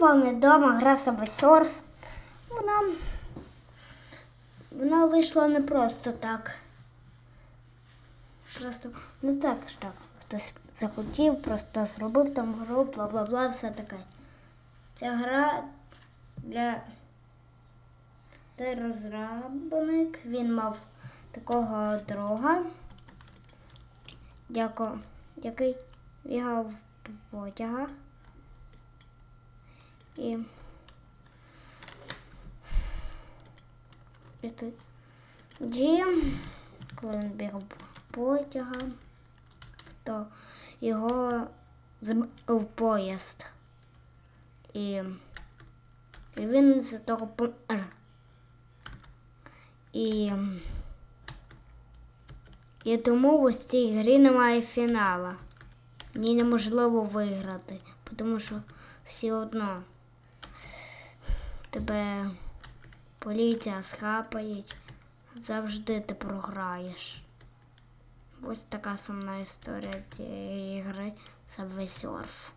вам відома гра Surf. Вона, вона вийшла не просто так. Просто не так, що хтось захотів, просто зробив там гру, бла бла бла, все таке. Ця гра для той розробник, він мав такого друга, який бігав по потягах. І, і тоді, коли потягом, то його збив поїзд. І, і він з того помер. І, і тому ось в цій грі немає фінала. В ній неможливо виграти, тому що все одно тебе поліція схапають, завжди ти програєш. Ось така сумна історія цієї гри Subway Surf.